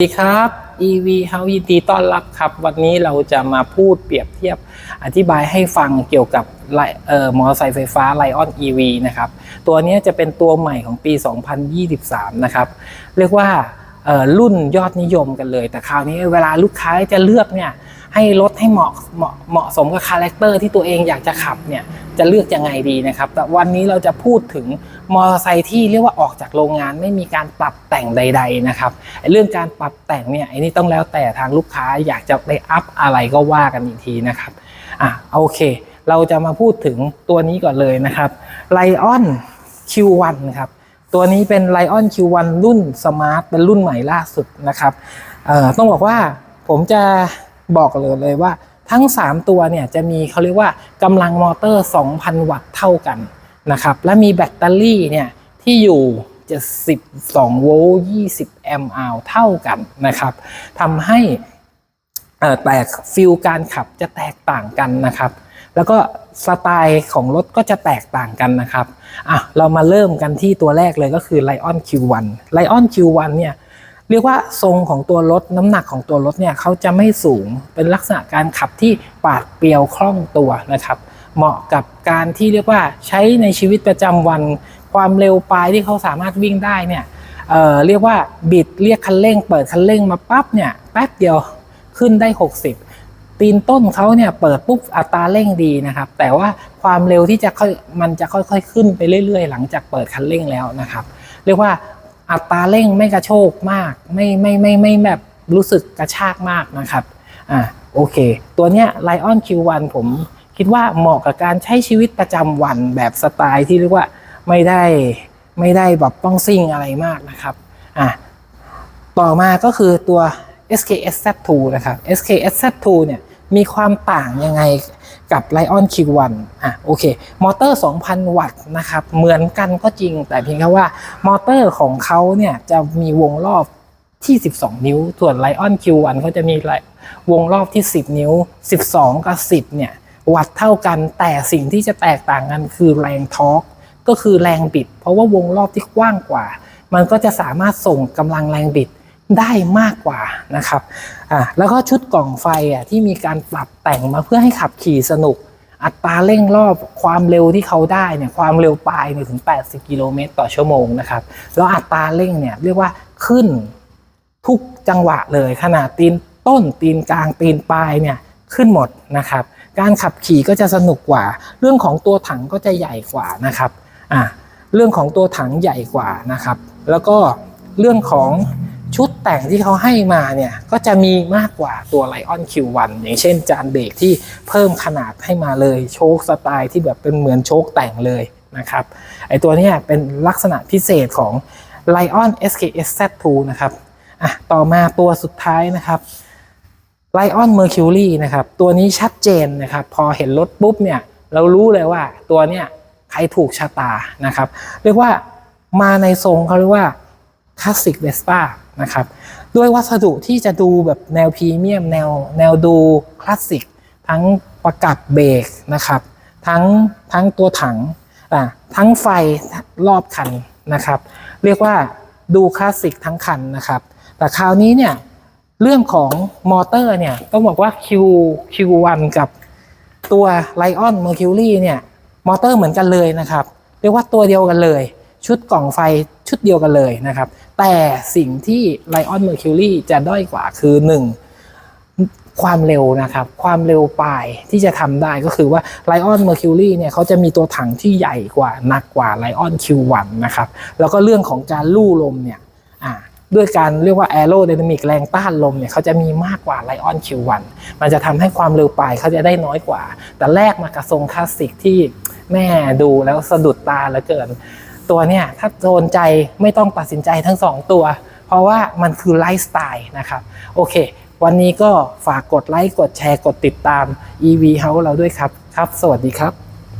สวัสดีครับ EV House ยินดีต้อนรับครับ วันนี้เราจะมาพูดเปรียบเทียบอธิบายให้ฟังเกี่ยวกับเอ่อมอเตอร์ไซค์ไฟฟ้า Lion EV นะครับ ตัวนี้จะเป็นตัวใหม่ของปี 2023 นะครับ เรียกว่าเอ่อรุ่นยอดนิยมกันเลย แต่คราวนี้เวลาลูกค้าจะเลือกเนี่ยให้รถให้เหมาะเหมาะเหมาะสมกับคาแรคเตอร์ที่ตัวเองอยากจะขับเนี่ยจะเลือกยังไงดีนะครับ แต่วันนี้เราจะพูดถึง มอเตอร์ไซค์ที่เรียกว่าออกจากโรงงานไม่มีการปรับแต่งใด ๆนะครับเรื่องการปรับแต่งเนี่ยไอ้นี่ต้องแล้วแต่ทางลูกค้าอยากจะไปอัพอะไรก็ว่ากันอีกทีนะครับอะโอเค เราจะมาพูดถึงตัวนี้ก่อนเลยนะครับ Lion Q1 ครับตัวนี้เป็น Lion Q1 รุ่นสมาร์ทเป็นรุ่นใหม่ล่าสุดนะครับต้องบอกว่าผมจะบอกเลยเลยว่าทั้ง 3 ตัวเนี่ยจะมีเขาเรียกว่ากำลังมอเตอร์ 2,000 วัตต์เท่ากัน นะครับ และมีแบตเตอรี่เนี่ยที่อยู่ 72 โวลต์ 20 แอมป์อาวเท่ากันนะครับทำให้เอ่อแตกฟิลการขับจะแตกต่างกันนะครับ แล้วก็สไตล์ของรถก็จะแตกต่างกันนะครับอะเรามาเริ่มกันที่ตัวแรกเลยก็คือ Lion Q1 Lion Q1 เนี่ยเรียกว่าทรงของตัวรถน้ำหนักของตัวรถเนี่ยเขาจะไม่สูงเป็นลักษณะการขับที่ปาดเปรียวคล่องตัวนะครับ เหมาะกับการที่เรียกว่าใช้ในชีวิตประจำวัน ความเร็วปลายที่เขาสามารถวิ่งได้เนี่ยเเรียกว่าบิดเรียกคันเร่ง เปิดคันเร่งมาปั๊บเนี่ยแป๊บเดียวขึ้นได้ 60 ตีนต้นเขาเนี่ยเปิดปุ๊บอัตราเร่งดีนะครับ แต่ว่าความเร็วที่จะค่อยมันจะค่อยๆขึ้นไปเรื่อย ๆ หลังจากเปิดคันเร่งแล้วนะครับ เรียกว่าอัตราเร่งไม่กระโชกมาก ไม่ไม่ไม่ไม่แบบรู้สึกกระชากมากนะครับอ่าโอเค ตัวเนี้ย Lion Q1 ผม คิดว่าเหมาะกับการใช้ชีวิตประจำวันแบบสไตล์ที่เรียกว่าไม่ได้ไม่ได้แบบต้องซิ่งอะไรมากนะครับอะต่อมาก็คือตัว SKS Z2 นะครับ SKS Z2 เนี่ยมีความต่างยังไงกับ Lion Q1 อะโอเค มอเตอร์ 2,000 วัตต์นะครับ เหมือนกันก็จริง แต่เพียงแค่ว่ามอเตอร์ของเขาเนี่ยจะมีวงรอบที่ 12 นิ้ว ส่วน Lion Q1 เขาจะมีวงรอบที่ 10 นิ้ว 12 กับ 10 เนี่ย วัตต์เท่ากันแต่สิ่งที่จะแตกต่างกันคือแรงทอร์กก็คือแรงบิด เพราะว่าวงรอบที่กว้างกว่า มันก็จะสามารถส่งกำลังแรงบิดได้มากกว่านะครับอ่าแล้วก็ชุดกล่องไฟอะที่มีการปรับแต่งมาเพื่อให้ขับขี่สนุก อัตราเร่งรอบความเร็วที่เขาได้เนี่ยความเร็วปลายเนี่ยถึง 80 กิโลเมตรต่อชั่วโมงนะครับแล้วอัตราเร่งเนี่ยเรียกว่าขึ้นทุกจังหวะเลยขนาดตีนต้นตีนกลางตีนปลายเนี่ย ขึ้นหมดนะครับ การขับขี่ก็จะสนุกกว่า เรื่องของตัวถังก็จะใหญ่กว่านะครับอ่าเรื่องของตัวถังใหญ่กว่านะครับ แล้วก็เรื่องของชุดแต่งที่เขาให้มาเนี่ยก็จะมีมากกว่าตัว Lion Q1 อย่างเช่นจานเบรกที่เพิ่มขนาดให้มาเลยโชคสไตล์ที่แบบเป็นเหมือนโชคแต่งเลยนะครับไอตัวนี้เป็นลักษณะพิเศษของ Lion SKS Z2 นะครับอะต่อมาตัวสุดท้ายนะครับ Lion Mercury นะครับ ตัวนี้ชัดเจนนะครับ พอเห็นรถปุ๊บเนี่ย เรารู้เลยว่าตัวเนี้ยใครถูกชะตานะครับ เรียกว่ามาในทรงเขาเรียกว่าคลาสสิกเวสป้านะครับ ด้วยวัสดุที่จะดูแบบแนวพรีเมียมแนวแนวดูคลาสสิกทั้งประกับเบรกนะครับทั้งทั้งตัวถังอะทั้งไฟรอบคันนะครับ เรียกว่าดูคลาสสิกทั้งคันนะครับ แต่คราวนี้เนี่ย เรื่องของมอเตอร์เนี่ยต้องบอกว่า Q Q1 กับตัว Lion Mercury เนี่ยมอเตอร์เหมือนกันเลยนะครับ เรียกว่าตัวเดียวกันเลย ชุดกล่องไฟชุดเดียวกันเลยนะครับ แต่สิ่งที่ Lion Mercury จะด้อยกว่าคือ 1 ความเร็วนะครับ ความเร็วปลายที่จะทำได้ก็คือว่า Lion Mercury เนี่ยเขาจะมีตัวถังที่ใหญ่กว่าหนักกว่า Lion Q1 นะครับ แล้วก็เรื่องของการลู่ลมเนี่ย ด้วยการเรียกว่า aerodynamic แรงต้านลมเนี่ยเขาจะมีมากกว่า Lion Q1 มันจะทำให้ความเร็วปลายเขาจะได้น้อยกว่า แต่แรกมากระทรงคลาสสิกที่แม่ดูแล้วสะดุดตาเหลือเกิน ตัวเนี่ยถ้าโดนใจไม่ต้องตัดสินใจทั้งสองตัว เพราะว่ามันคือไลฟ์สไตล์นะครับ โอเค วันนี้ก็ฝากกดไลค์กดแชร์กดติดตาม EV House เราด้วยครับ ครับ สวัสดีครับ